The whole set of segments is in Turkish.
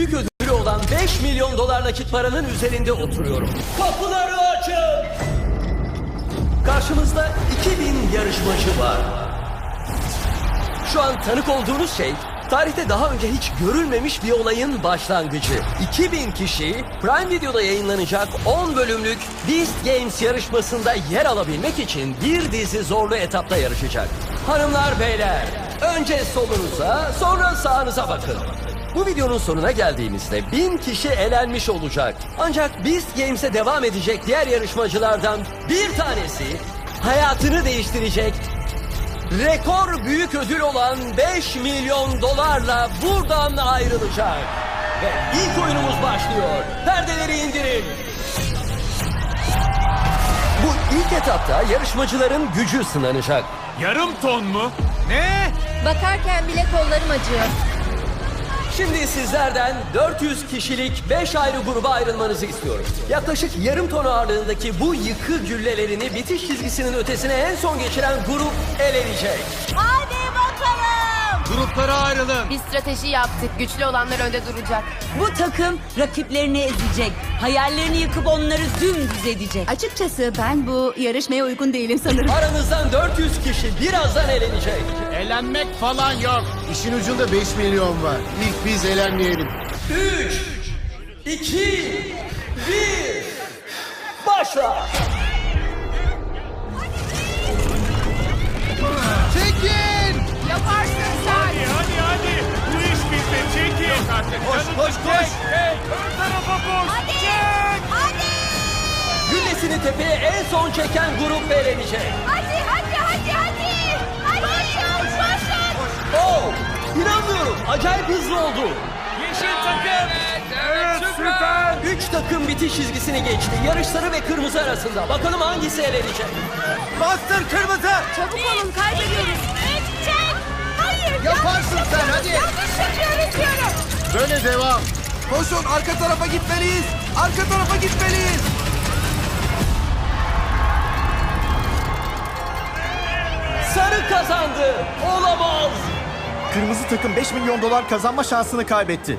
Büyük ödülü olan 5 milyon dolar nakit paranın üzerinde oturuyorum. Kapıları açın! Karşımızda 2000 yarışmacı var. Şu an tanık olduğunuz şey tarihte daha önce hiç görülmemiş bir olayın başlangıcı. 2000 kişi Prime Video'da yayınlanacak 10 bölümlük Beast Games yarışmasında yer alabilmek için bir dizi zorlu etapta yarışacak. Hanımlar beyler, önce solunuza sonra sağınıza bakın. Bu videonun sonuna geldiğimizde 1000 kişi elenmiş olacak. Ancak Beast Games'e devam edecek diğer yarışmacılardan bir tanesi hayatını değiştirecek rekor büyük ödül olan 5 milyon dolarla buradan ayrılacak. Ve ilk oyunumuz başlıyor. Perdeleri indirin. Bu ilk etapta yarışmacıların gücü sınanacak. Yarım ton mu? Ne? Bakarken bile kollarım acıyor. Şimdi sizlerden 400 kişilik 5 ayrı gruba ayrılmanızı istiyorum. Yaklaşık yarım ton ağırlığındaki bu yıkı güllelerini bitiş çizgisinin ötesine en son geçiren grup elenecek. Bakalım. Gruplara ayrılın. Bir strateji yaptık. Güçlü olanlar önde duracak. Bu takım rakiplerini ezecek. Hayallerini yıkıp onları dümdüz edecek. Açıkçası ben bu yarışmaya uygun değilim sanırım. Aranızdan 400 kişi birazdan elenecek. Eğlenmek falan yok. İşin ucunda 5 milyon var. İlk biz elenmeyelim. 3, 2, 1, başla. Artık. Koş koş koş. Hey, ön tarafa koş. Çek. Güllesini tepeye en son çeken grup elenecek. Hadi hadi hadi hadi. Hadi. Koşun koşun. Oh, inanmıyorum. Acayip hızlı oldu. Yeşil takım. Evet, süper. Üç takım bitiş çizgisini geçti. Yarış sarı ve kırmızı arasında. Bakalım hangisi elenecek? Bastır kırmızı! Çabuk olun kaybediyoruz. Üç çek. Hayır. Yaparsın yanlış sen, yapıyoruz, hadi. Yanlış yapıyoruz diyorum. Böyle devam. Koşun arka tarafa gitmeliyiz. Arka tarafa gitmeliyiz. Sarı kazandı. Olamaz. Kırmızı takım 5 milyon dolar kazanma şansını kaybetti.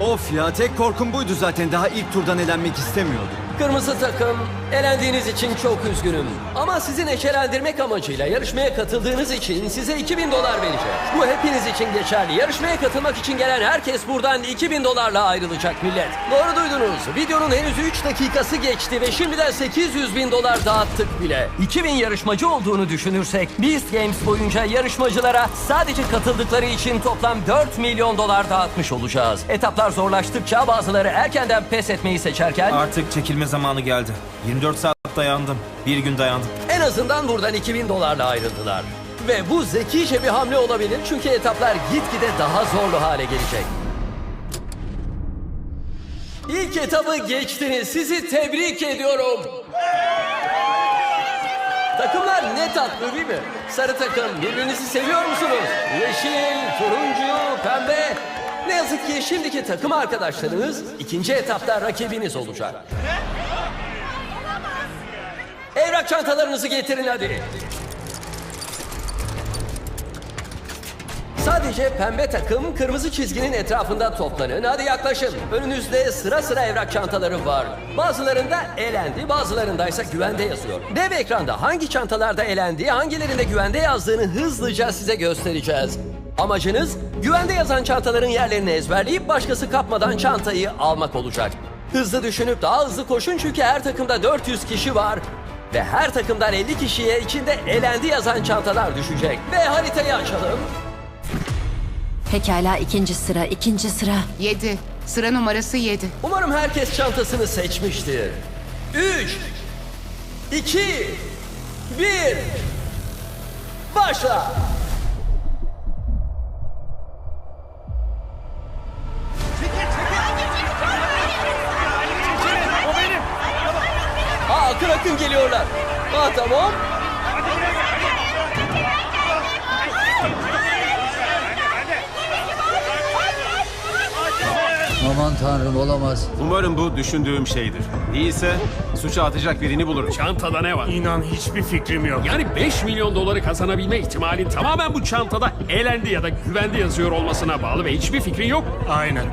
Of ya tek korkum buydu zaten. Daha ilk turdan elenmek istemiyordum. Kırmızı takım, elendiğiniz için çok üzgünüm. Ama sizi neşelendirmek amacıyla yarışmaya katıldığınız için size 2000 dolar vereceğiz. Bu hepiniz için geçerli. Yarışmaya katılmak için gelen herkes buradan 2000 dolarla ayrılacak millet. Doğru duydunuz. Videonun henüz 3 dakikası geçti ve şimdiden 800 bin dolar dağıttık bile. 2000 yarışmacı olduğunu düşünürsek Beast Games boyunca yarışmacılara sadece katıldıkları için toplam 4 milyon dolar dağıtmış olacağız. Etaplar zorlaştıkça bazıları erkenden pes etmeyi seçerken Artık çekilme zamanı geldi. 24 saat dayandım. Bir gün dayandım. En azından buradan 2000 dolarla ayrıldılar. Ve bu zekice bir hamle olabilir çünkü etaplar gitgide daha zorlu hale gelecek. İlk etabı geçtiniz. Sizi tebrik ediyorum. Takımlar ne tatlı değil mi? Sarı takım birbirinizi seviyor musunuz? Yeşil, turuncu, pembe. Ne yazık ki şimdiki takım arkadaşlarınız ikinci etapta rakibiniz olacak. Evrak çantalarınızı getirin hadi. Sadece pembe takım kırmızı çizginin etrafında toplanın. Hadi yaklaşın. Önünüzde sıra sıra evrak çantaları var. Bazılarında elendi, bazılarında ise güvende yazıyor. Dev ekranda hangi çantalarda elendi, hangilerinde güvende yazdığını hızlıca size göstereceğiz. Amacınız güvende yazan çantaların yerlerini ezberleyip başkası kapmadan çantayı almak olacak. Hızlı düşünüp daha hızlı koşun çünkü her takımda 400 kişi var. Ve her takımdan 50 kişiye içinde elendi yazan çantalar düşecek. Ve haritayı açalım. Pekala ikinci sıra, ikinci sıra. 7. Sıra numarası 7. Umarım herkes çantasını seçmiştir. 3 2 1 Başla. Akın akın geliyorlar. Aa, tamam. Aman tanrım olamaz. Umarım bu düşündüğüm şeydir. Değilse suça atacak birini bulurum. Çantada ne var? İnan hiçbir fikrim yok. Yani 5 milyon doları kazanabilme ihtimalin tamamen bu çantada eğlendi ya da güvende yazıyor olmasına bağlı ve hiçbir fikrin yok. Aynen.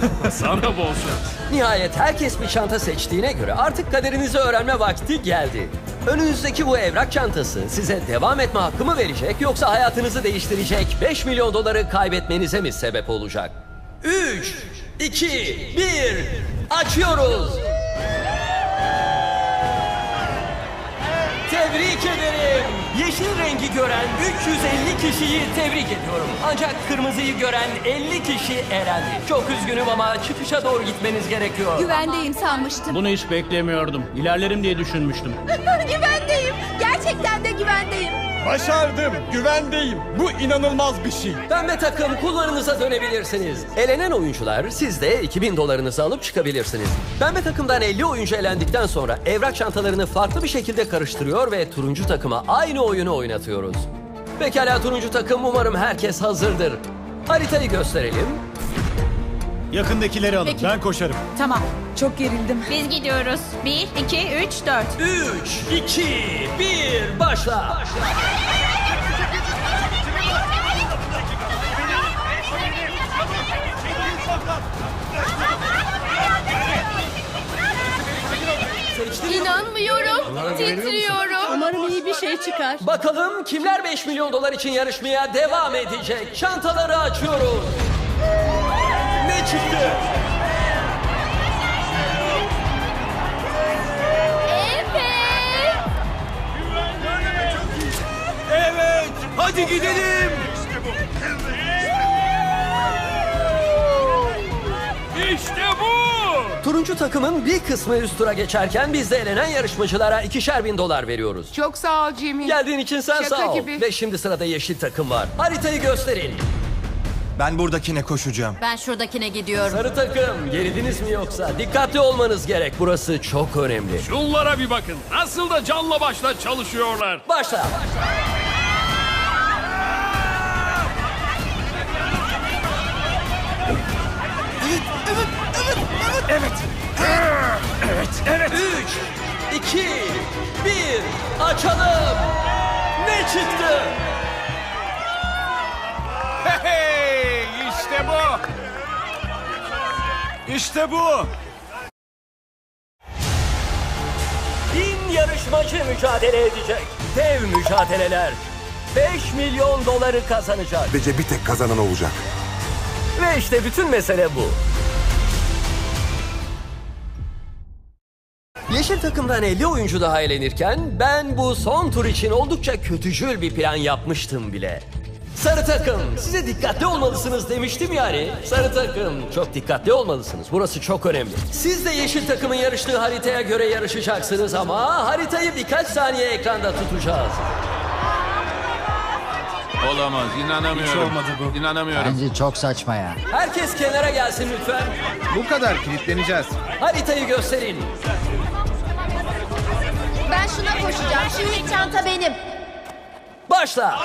Sana bol şans. Nihayet herkes bir çanta seçtiğine göre artık kaderinizi öğrenme vakti geldi. Önünüzdeki bu evrak çantası size devam etme hakkı mı verecek yoksa hayatınızı değiştirecek 5 milyon doları kaybetmenize mi sebep olacak? 3, 2, 1, açıyoruz. Tebrik ederim. Yeşil rengi gören 350 kişiyi tebrik ediyorum. Ancak kırmızıyı gören 50 kişi elendi. Çok üzgünüm ama çıkışa doğru gitmeniz gerekiyor. Güvendeyim sanmıştım. Bunu hiç beklemiyordum. İlerlerim diye düşünmüştüm. güvendeyim. Gerçekten de güvendeyim. Başardım. Güvendeyim. Bu inanılmaz bir şey. Pembe takım kullarınıza dönebilirsiniz. Elenen oyuncular siz de 2000 dolarınızı alıp çıkabilirsiniz. Pembe takımdan 50 oyuncu elendikten sonra evrak çantalarını farklı bir şekilde karıştırıyor ve turuncu takıma aynı oyunu oynatıyoruz. Pekala turuncu takım umarım herkes hazırdır. Haritayı gösterelim. Yakındakileri alın. Ben koşarım. Tamam. Çok gerildim. Biz gidiyoruz. 1, 2, 3, 4. 3, 2, 1, başla. İnanmıyorum. Titriyorum. Umarım iyi bir şey çıkar. Bakalım kimler 5 milyon dolar için yarışmaya devam edecek? Çantaları açıyoruz. Çıktı? Evet. Evet. Hadi gidelim. İşte bu! Turuncu takımın bir kısmı üst tura geçerken biz de elenen yarışmacılara ikişer bin dolar veriyoruz. Çok sağ ol Jimmy. Geldiğin için sen Şaka sağ ol. gibi. Ve şimdi sırada yeşil takım var. Haritayı gösterin. Ben buradakine koşacağım. Ben şuradakine gidiyorum. Sarı takım gerildiniz mi yoksa? Dikkatli olmanız gerek. Burası çok önemli. Şunlara bir bakın. Nasıl da canla başla çalışıyorlar. Başla. Üç, iki, bir, açalım. Ne çıktı? Hey, işte bu. İşte bu. Bin yarışmacı mücadele edecek. Dev mücadeleler. 5 milyon doları kazanacak. Sadece bir tek kazanan olacak. Ve işte bütün mesele bu. Yeşil takımdan 50 oyuncu daha elenirken ben bu son tur için oldukça kötücül bir plan yapmıştım bile. Sarı takım size dikkatli olmalısınız demiştim yani. Sarı takım çok dikkatli olmalısınız. Burası çok önemli. Siz de yeşil takımın yarıştığı haritaya göre yarışacaksınız ama haritayı birkaç saniye ekranda tutacağız. Olamaz, inanamıyorum. Hiç olmadı bu. İnanamıyorum. Bence çok saçma ya. Herkes kenara gelsin lütfen. Bu kadar kilitleneceğiz. Haritayı gösterin. Ben şuna koşacağım. Şimdi çanta benim. Başla.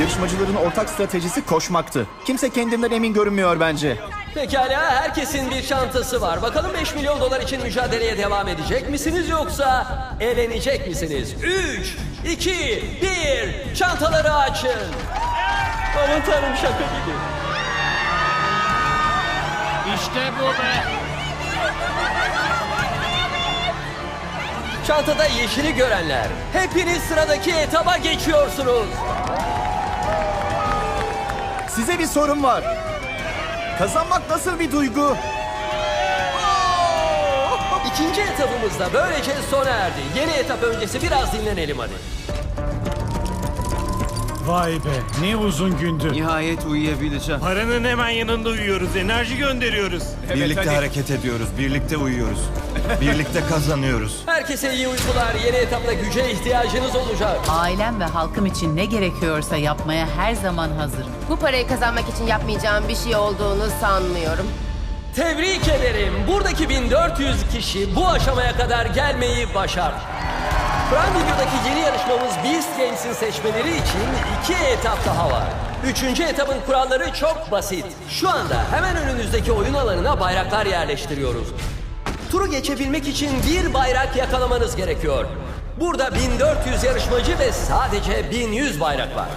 Yarışmacıların ortak stratejisi koşmaktı. Kimse kendinden emin görünmüyor bence. Pekala herkesin bir çantası var. Bakalım 5 milyon dolar için mücadeleye devam edecek misiniz yoksa elenecek misiniz? 3, 2, 1 çantaları açın. Aman tanrım şaka gibi. İşte bu be. Çantada yeşili görenler. Hepiniz sıradaki etaba geçiyorsunuz. Size bir sorum var. Kazanmak nasıl bir duygu? İkinci etapımız da böylece sona erdi. Yeni etap öncesi biraz dinlenelim hadi. Vay be ne uzun gündü. Nihayet uyuyabileceğim. Paranın hemen yanında uyuyoruz, enerji gönderiyoruz. Birlikte hareket ediyoruz. Birlikte uyuyoruz. Birlikte kazanıyoruz. Herkese iyi uykular. Yeni etapta güce ihtiyacınız olacak. Ailem ve halkım için ne gerekiyorsa yapmaya her zaman hazırım. Bu parayı kazanmak için yapmayacağım bir şey olduğunu sanmıyorum. Tebrik ederim. Buradaki 1400 kişi bu aşamaya kadar gelmeyi başardı. Prime Video'daki yeni yarışmamız Beast Games'in seçmeleri için iki etap daha var. Üçüncü etapın kuralları çok basit. Şu anda hemen önünüzdeki oyun alanına bayraklar yerleştiriyoruz. Turu geçebilmek için bir bayrak yakalamanız gerekiyor. Burada 1400 yarışmacı ve sadece 1100 bayrak var.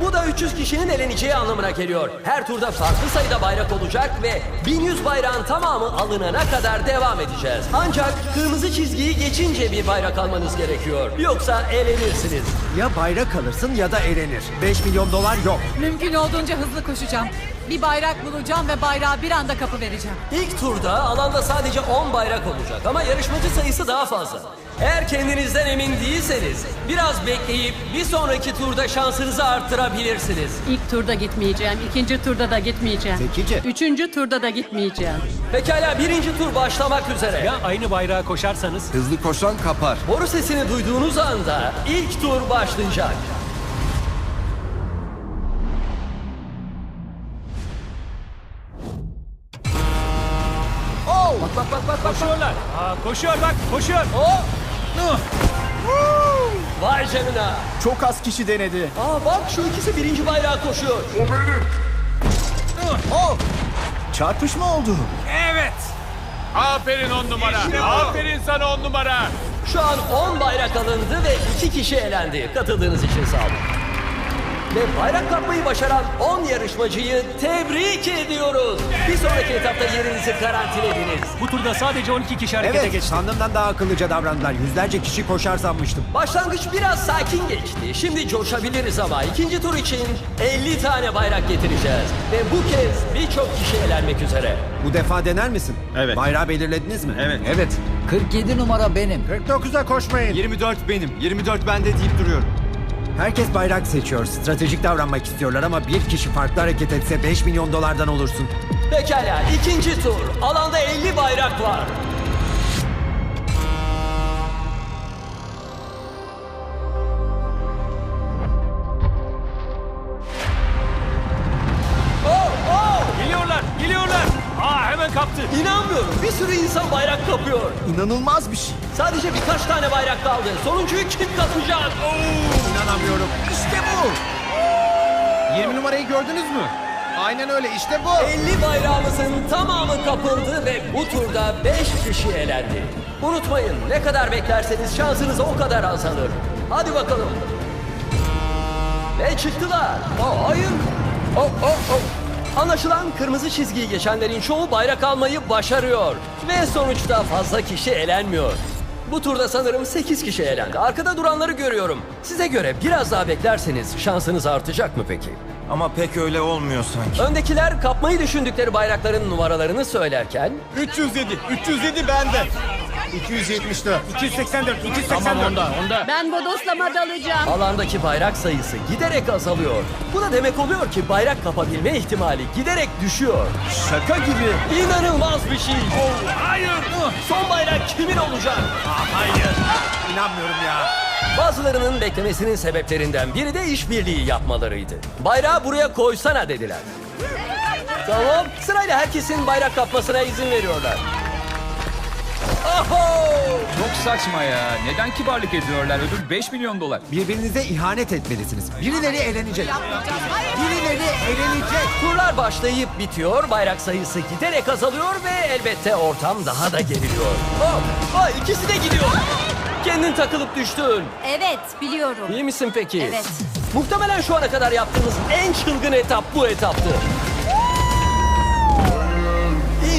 Bu da 300 kişinin eleneceği anlamına geliyor. Her turda farklı sayıda bayrak olacak ve 1100 bayrağın tamamı alınana kadar devam edeceğiz. Ancak kırmızı çizgiyi geçince bir bayrak almanız gerekiyor. Yoksa elenirsiniz. Ya bayrak alırsın ya da elenir. 5 milyon dolar yok. Mümkün olduğunca hızlı koşacağım. Bir bayrak bulacağım ve bayrağı bir anda kapı vereceğim. İlk turda alanda sadece 10 bayrak olacak ama yarışmacı sayısı daha fazla. Eğer kendinizden emin değilseniz biraz bekleyip bir sonraki turda şansınızı arttırabilirsiniz. İlk turda gitmeyeceğim, ikinci turda da gitmeyeceğim. Zekice. Üçüncü turda da gitmeyeceğim. Pekala birinci tur başlamak üzere. Aynı bayrağa koşarsanız Hızlı koşan kapar. Boru sesini duyduğunuz anda ilk tur başlayacak. Bak bak bak bak bak. koşuyorlar. Aa, koşuyor bak koşuyor. Oh! Vay canına. Çok az kişi denedi. Aa bak şu ikisi birinci bayrağa koşuyor. Oh! Çarpışma oldu. Evet. Aferin on numara. Aferin sana on numara. Şu an 10 bayrak alındı ve 2 kişi elendi. Katıldığınız için sağ olun. Ve bayrak kapmayı başaran 10 yarışmacıyı tebrik ediyoruz. Bir sonraki etapta yerinizi garantilediniz. Bu turda sadece 12 kişi Evet, sandığımdan daha akıllıca davrandılar. Yüzlerce kişi koşar sanmıştım. Başlangıç biraz sakin geçti. Şimdi coşabiliriz ama ikinci tur için 50 tane bayrak getireceğiz. Ve bu kez birçok kişi elenmek üzere. Bu defa dener misin? Evet. Bayrağı belirlediniz mi? Evet. Evet. 47 numara benim. 49'a koşmayın. 24 benim. 24 bende deyip duruyorum. Herkes bayrak seçiyor. Stratejik davranmak istiyorlar ama bir kişi farklı hareket etse 5 milyon dolardan olursun. Pekala ikinci tur. Alanda 50 bayrak var. Oh, oh! Geliyorlar geliyorlar. Aa hemen kaptı. İnanmıyorum. Bir sürü insan bayrak kapıyor. İnanılmaz bir şey. Sadece birkaç tane bayrak kaldı. Sonuncuyu kim kapacak? İnanamıyorum. İşte bu. 20 numarayı gördünüz mü? Aynen öyle işte bu. 50 bayrağımızın tamamı kapıldı ve bu turda 5 kişi elendi. Unutmayın ne kadar beklerseniz şansınız o kadar azalır. Hadi bakalım. Ve çıktılar. Oh, hayır. Oh, oh, oh. Anlaşılan kırmızı çizgiyi geçenlerin çoğu bayrak almayı başarıyor. Ve sonuçta fazla kişi elenmiyor. Bu turda sanırım 8 kişi elendi. Arkada duranları görüyorum. Size göre biraz daha beklerseniz şansınız artacak mı peki? Ama pek öyle olmuyor sanki. Öndekiler kapmayı düşündükleri bayrakların numaralarını söylerken 307. 307 bende. 274. 284. 284. Onda onda. Ben bodoslama dalacağım. alandaki bayrak sayısı giderek azalıyor. Bu da demek oluyor ki bayrak kapabilme ihtimali giderek düşüyor. Şaka gibi. İnanılmaz bir şey. Hayır. Son bayrak kimin olacak? İnanmıyorum ya. Bazılarının beklemesinin sebeplerinden biri de işbirliği yapmalarıydı. Bayrağı buraya koysana dediler. Tamam, sırayla herkesin bayrak kapmasına izin veriyorlar. Oho! Çok saçma ya. Neden kibarlık ediyorlar? Ödül 5 milyon dolar. Birbirinize ihanet etmelisiniz. Birileri elenecek. Birileri elenecek. Turlar başlayıp bitiyor, bayrak sayısı giderek azalıyor ve elbette ortam daha da geriliyor. Oh, oh, ikisi de gidiyor. Kendin takılıp düştün. Evet biliyorum. İyi misin peki? Evet. Muhtemelen şu ana kadar yaptığımız en çılgın etap bu etaptı.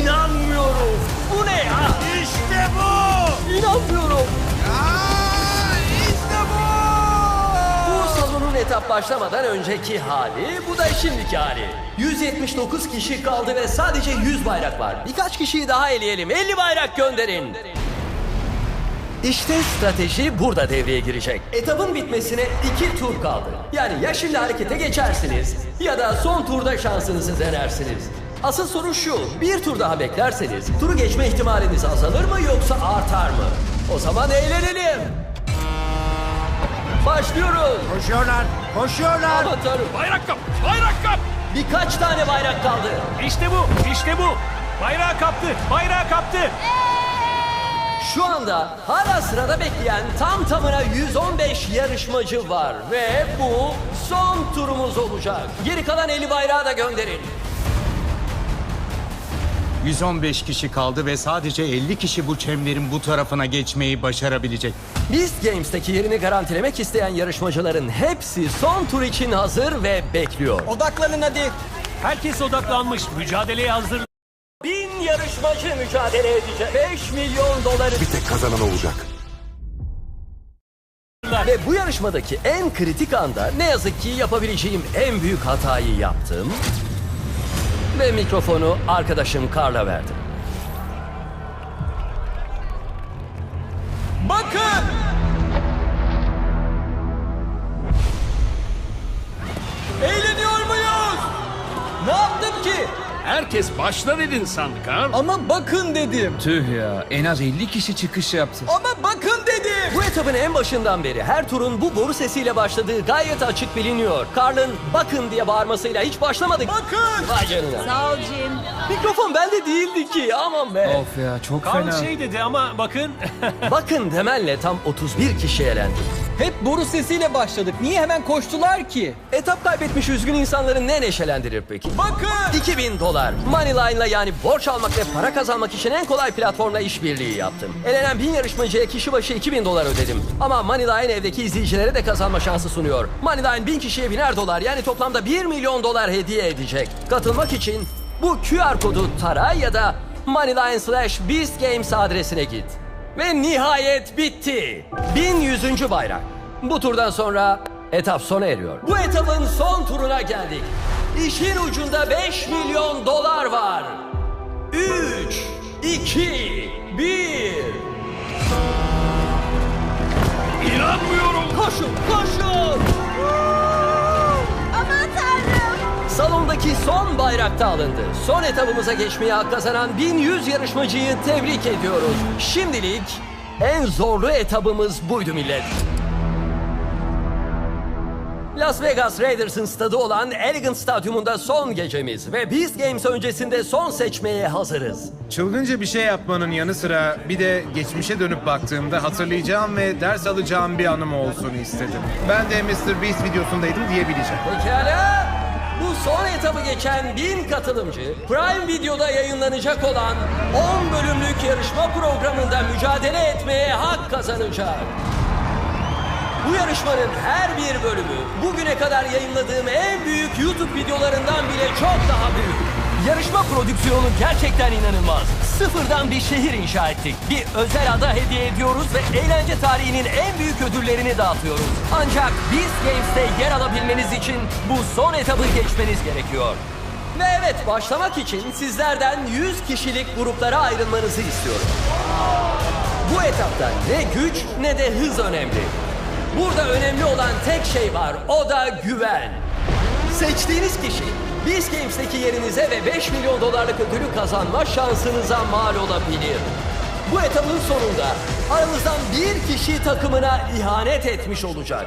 İnanmıyorum. Bu ne ya? Etap başlamadan önceki hali, bu da şimdiki hali. 179 kişi kaldı ve sadece 100 bayrak var. Birkaç kişiyi daha eleyelim. 50 bayrak gönderin. İşte strateji burada devreye girecek. Etapın bitmesine iki tur kaldı. Yani ya şimdi harekete geçersiniz ya da son turda şansınızı denersiniz. Asıl soru şu, bir tur daha beklerseniz turu geçme ihtimaliniz azalır mı yoksa artar mı? O zaman eğlenelim. Başlıyoruz. Koşuyorlar. Koşuyorlar. Aman tanrım. Bayrak kap. Bayrak kap. Birkaç tane bayrak kaldı. İşte bu. İşte bu. Bayrağı kaptı. Bayrağı kaptı. Şu anda hala sırada bekleyen tam tamına 115 yarışmacı var ve bu son turumuz olacak. Geri kalan 50 bayrağı da gönderin. 115 kişi kaldı ve sadece 50 kişi bu çemberin bu tarafına geçmeyi başarabilecek. Beast Games'teki yerini garantilemek isteyen yarışmacıların hepsi son tur için hazır ve bekliyor. Odaklanın hadi. Herkes odaklanmış. Mücadeleye hazır. Bin yarışmacı mücadele edecek. 5 milyon doları Bir tek kazanan olacak. Ve bu yarışmadaki en kritik anda ne yazık ki yapabileceğim en büyük hatayı yaptım. Ve mikrofonu arkadaşım Karl'a verdim. Bakın. Eğleniyor muyuz? Ne yaptım ki? Herkes başla dedin sandık Karl. Ama bakın dedim. Tüh ya en az 50 kişi çıkış yaptı. Ama bakın dedim. Bu etapın en başından beri her turun bu boru sesiyle başladığı gayet açık biliniyor. Karl'ın bakın diye bağırmasıyla hiç başlamadık. Bakın. Vay canına. Sağ ol Jim. Mikrofon bende değildi ki aman be. Of ya çok Karl fena. şey dedi ama bakın. Bakın demenle tam 31 kişi elendi. Hep boru sesiyle başladık. Niye hemen koştular ki? Etap kaybetmiş üzgün insanları ne neşelendirir peki? Bakın. 2000 dolar. Moneyline'la yani borç almak ve para kazanmak için en kolay platformla işbirliği yaptım. Elenen bin yarışmacıya kişi başı 2000 dolar ödedim. Ama Moneyline evdeki izleyicilere de kazanma şansı sunuyor. Moneyline bin kişiye biner dolar yani toplamda 1 milyon dolar hediye edecek. Katılmak için bu QR kodu tara ya da Moneyline slash Beast Games adresine git. Ve nihayet bitti. 1100. bayrak. Bu turdan sonra etap sona eriyor. Bu etapın son turuna geldik. İşin ucunda 5 milyon dolar var. 3, 2, 1. İnanmıyorum. Koşun, koşun. Salondaki son bayrakta alındı. Son etabımıza geçmeye hak kazanan 1100 yarışmacıyı tebrik ediyoruz. Şimdilik en zorlu etabımız buydu millet. Las Vegas Raiders'ın stadı olan Elegant Stadyumunda son gecemiz ve Beast Games öncesinde son seçmeye hazırız. Çılgınca bir şey yapmanın yanı sıra bir de geçmişe dönüp baktığımda hatırlayacağım ve ders alacağım bir anım olsun istedim. Ben de Mr. Beast videosundaydım diyebileceğim. Pekala. Bu son etabı geçen bin katılımcı Prime Video'da yayınlanacak olan 10 bölümlük yarışma programında mücadele etmeye hak kazanacak. Bu yarışmanın her bir bölümü bugüne kadar yayınladığım en büyük YouTube videolarından bile çok daha büyük. Yarışma prodüksiyonu gerçekten inanılmaz. Sıfırdan bir şehir inşa ettik. Bir özel ada hediye ediyoruz ve eğlence tarihinin en büyük ödüllerini dağıtıyoruz. Ancak Beast Games'te yer alabilmeniz için bu son etabı geçmeniz gerekiyor. Ve evet başlamak için sizlerden 100 kişilik gruplara ayrılmanızı istiyorum. Bu etapta ne güç ne de hız önemli. Burada önemli olan tek şey var, o da güven. Seçtiğiniz kişi Beast Games'teki yerinize ve 5 milyon dolarlık ödülü kazanma şansınıza mal olabilir. Bu etapın sonunda aranızdan bir kişi takımına ihanet etmiş olacak.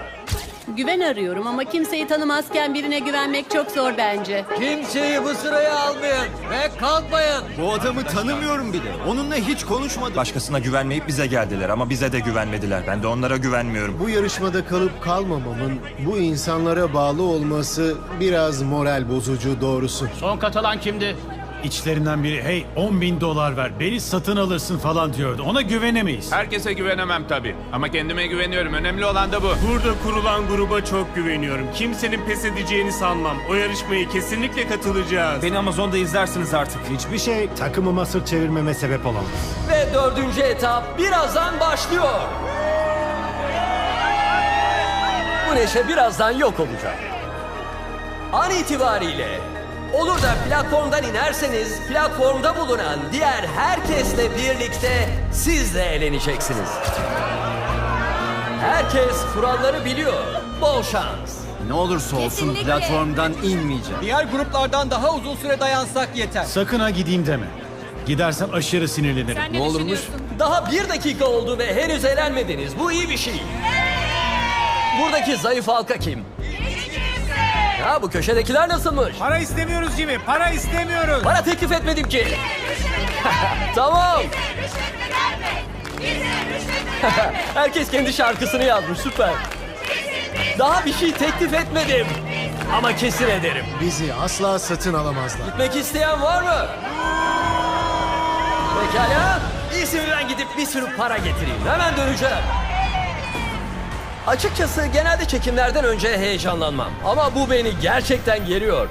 Güven arıyorum ama kimseyi tanımazken birine güvenmek çok zor bence. Kimseyi bu sıraya almayın ve kalkmayın. Bu adamı tanımıyorum bile. Onunla hiç konuşmadım. Başkasına güvenmeyip bize geldiler ama bize de güvenmediler. Ben de onlara güvenmiyorum. Bu yarışmada kalıp kalmamamın bu insanlara bağlı olması biraz moral bozucu doğrusu. Son katılan kimdi? İçlerinden biri hey 10 bin dolar ver beni satın alırsın falan diyordu. Ona güvenemeyiz. Herkese güvenemem tabii. Ama kendime güveniyorum. Önemli olan da bu. Burada kurulan gruba çok güveniyorum. Kimsenin pes edeceğini sanmam. O yarışmaya kesinlikle katılacağız. Beni Amazon'da izlersiniz artık. Hiçbir şey takımıma sırt çevirmeme sebep olamaz. Ve dördüncü etap birazdan başlıyor. Bu neşe birazdan yok olacak. An itibariyle olur da platformdan inerseniz platformda bulunan diğer herkesle birlikte siz de eğleneceksiniz. Herkes kuralları biliyor. Bol şans. Ne olursa olsun Kesinlikle. platformdan inmeyeceğim. Diğer gruplardan daha uzun süre dayansak yeter. Sakın ha gideyim deme. Gidersem aşırı sinirlenirim. Ne olurmuş? Daha bir dakika oldu ve henüz eğlenmediniz. Bu iyi bir şey. Buradaki zayıf halka kim? Ha bu köşedekiler nasılmış? Para istemiyoruz Jimmy. Para istemiyoruz. Para teklif etmedim ki. tamam. Herkes kendi şarkısını yazmış süper. Daha bir şey teklif etmedim. Ama kesin ederim. Bizi asla satın alamazlar. Gitmek isteyen var mı? Pekala. Ben gidip bir sürü para getireyim. Hemen döneceğim. Açıkçası genelde çekimlerden önce heyecanlanmam. Ama bu beni gerçekten geriyor.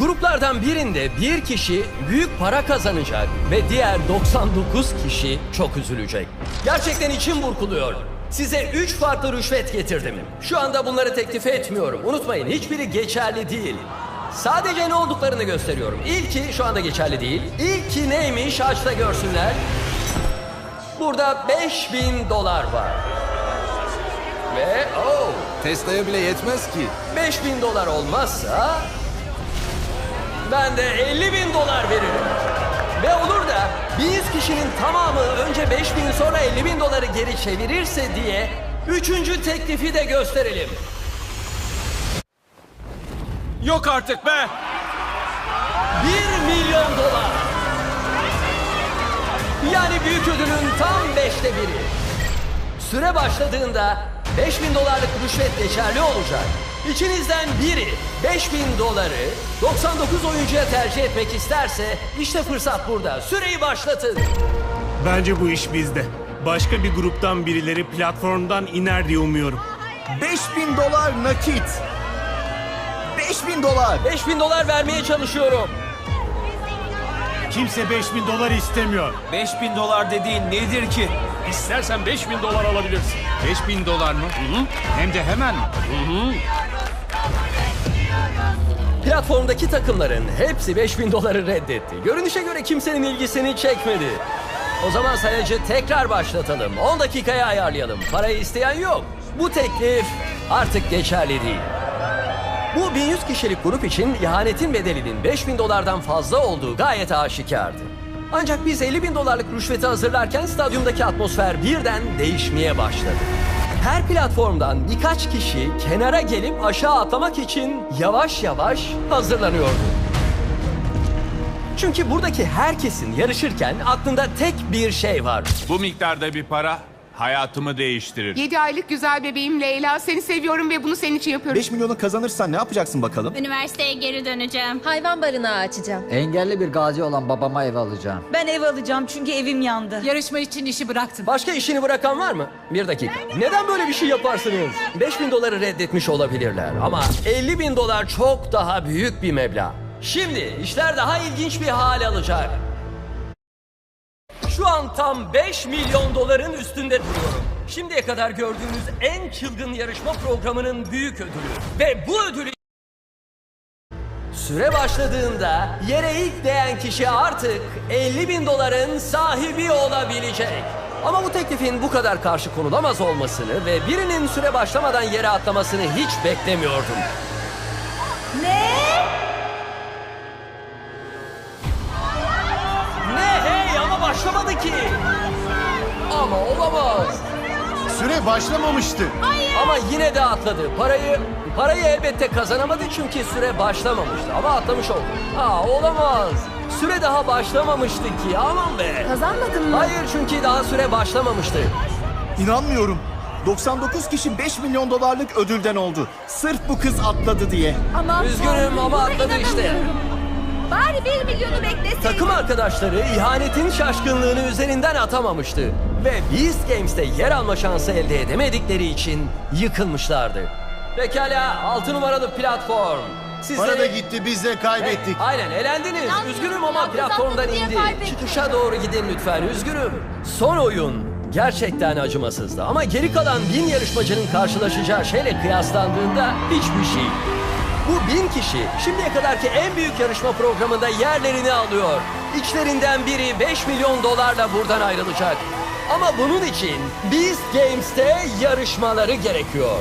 Gruplardan birinde bir kişi büyük para kazanacak ve diğer 99 kişi çok üzülecek. Gerçekten içim burkuluyor. Size 3 farklı rüşvet getirdim. Şu anda bunları teklif etmiyorum. Unutmayın hiçbiri geçerli değil. Sadece ne olduklarını gösteriyorum. İlki şu anda geçerli değil. İlki neymiş açta görsünler. Burada 5000 dolar var. Tesla'ya bile yetmez ki. 5000 dolar olmazsa ben de 50 bin dolar veririm. Ve olur da 100 kişinin tamamı önce 5 bin sonra 50 bin doları geri çevirirse diye üçüncü teklifi de gösterelim. Yok artık be! 1 milyon dolar. Yani büyük ödülün tam beşte biri. Süre başladığında 5000 dolarlık rüşvet geçerli olacak. İçinizden biri 5000 doları 99 oyuncuya tercih etmek isterse işte fırsat burada. Süreyi başlatın. Bence bu iş bizde. Başka bir gruptan birileri platformdan iner diye umuyorum. 5000 dolar nakit. 5000 dolar. 5000 dolar vermeye çalışıyorum. Kimse 5000 dolar istemiyor. 5000 dolar dediğin nedir ki? İstersen 5000 dolar alabilirsin. 5000 dolar mı? Hem de hemen mi? Platformdaki takımların hepsi 5000 doları reddetti. Görünüşe göre kimsenin ilgisini çekmedi. O zaman sayacı tekrar başlatalım. 10 dakikaya ayarlayalım. Parayı isteyen yok. Bu teklif artık geçerli değil. Bu 1100 kişilik grup için ihanetin bedelinin 5000 dolardan fazla olduğu gayet aşikardı. Ancak biz 50 bin dolarlık rüşveti hazırlarken stadyumdaki atmosfer birden değişmeye başladı. Her platformdan birkaç kişi kenara gelip aşağı atlamak için yavaş yavaş hazırlanıyordu. Çünkü buradaki herkesin yarışırken aklında tek bir şey var. Bu miktarda bir para hayatımı değiştirir. 7 aylık güzel bebeğim Leyla. Seni seviyorum ve bunu senin için yapıyorum. 5 milyonu kazanırsan ne yapacaksın bakalım? Üniversiteye geri döneceğim. Hayvan barınağı açacağım. Engelli bir gazi olan babama ev alacağım. Ben ev alacağım çünkü evim yandı. Yarışma için işi bıraktım. Başka işini bırakan var mı? Bir dakika. Neden böyle bir şey yaparsınız? 5000 doları reddetmiş olabilirler ama 50 bin dolar çok daha büyük bir meblağ. Şimdi işler daha ilginç bir hal alacak. Şu an tam 5 milyon doların üstünde duruyorum. Şimdiye kadar gördüğünüz en çılgın yarışma programının büyük ödülü. Ve bu ödülü Süre başladığında yere ilk değen kişi artık 50 bin doların sahibi olabilecek. Ama bu teklifin bu kadar karşı konulamaz olmasını ve birinin süre başlamadan yere atlamasını hiç beklemiyordum. Süre başlamamıştı. Ama yine de atladı. Parayı parayı elbette kazanamadı çünkü süre başlamamıştı. Ama atlamış oldu. Aa olamaz. Süre daha başlamamıştı ki aman be. Kazanmadın mı? Hayır çünkü daha süre başlamamıştı. İnanmıyorum. 99 kişi 5 milyon dolarlık ödülden oldu. Sırf bu kız atladı diye. Aman Üzgünüm ama buna atladı işte. inanamıyorum. Bari bir milyonu bekleseydin. Takım arkadaşları ihanetin şaşkınlığını üzerinden atamamıştı. Ve Beast Games'te yer alma şansı elde edemedikleri için yıkılmışlardı. Pekala 6 numaralı platform. Sizleri... Para da gitti biz de kaybettik. Aynen elendiniz. İnanmıyorum Üzgünüm ama kız platformdan indi. Çıkışa doğru gidin lütfen. Üzgünüm. Son oyun gerçekten acımasızdı. Ama geri kalan bin yarışmacının karşılaşacağı şeyle kıyaslandığında hiçbir şey. Bu bin kişi şimdiye kadarki en büyük yarışma programında yerlerini alıyor. İçlerinden biri 5 milyon dolarla buradan ayrılacak. Ama bunun için Beast Games'te yarışmaları gerekiyor.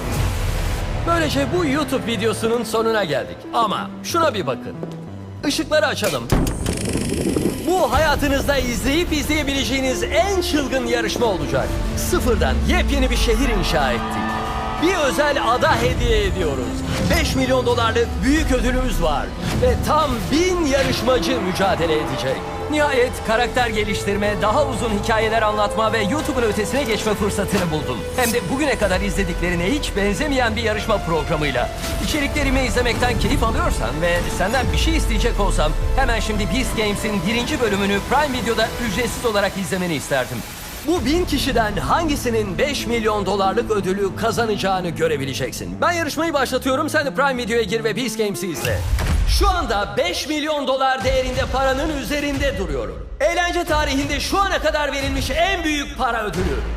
Böylece bu YouTube videosunun sonuna geldik. Ama şuna bir bakın. Işıkları açalım. Bu hayatınızda izleyip izleyebileceğiniz en çılgın yarışma olacak. Sıfırdan yepyeni bir şehir inşa ettik. Bir özel ada hediye ediyoruz. 5 milyon dolarlık büyük ödülümüz var. Ve tam bin yarışmacı mücadele edecek. Nihayet karakter geliştirme, daha uzun hikayeler anlatma ve YouTube'un ötesine geçme fırsatını buldum. Hem de bugüne kadar izlediklerine hiç benzemeyen bir yarışma programıyla. İçeriklerimi izlemekten keyif alıyorsan ve senden bir şey isteyecek olsam hemen şimdi Beast Games'in birinci bölümünü Prime Video'da ücretsiz olarak izlemeni isterdim. Bu bin kişiden hangisinin 5 milyon dolarlık ödülü kazanacağını görebileceksin. Ben yarışmayı başlatıyorum. Sen de Prime Video'ya gir ve Beast Games'i izle. Şu anda 5 milyon dolar değerinde paranın üzerinde duruyorum. Eğlence tarihinde şu ana kadar verilmiş en büyük para ödülü.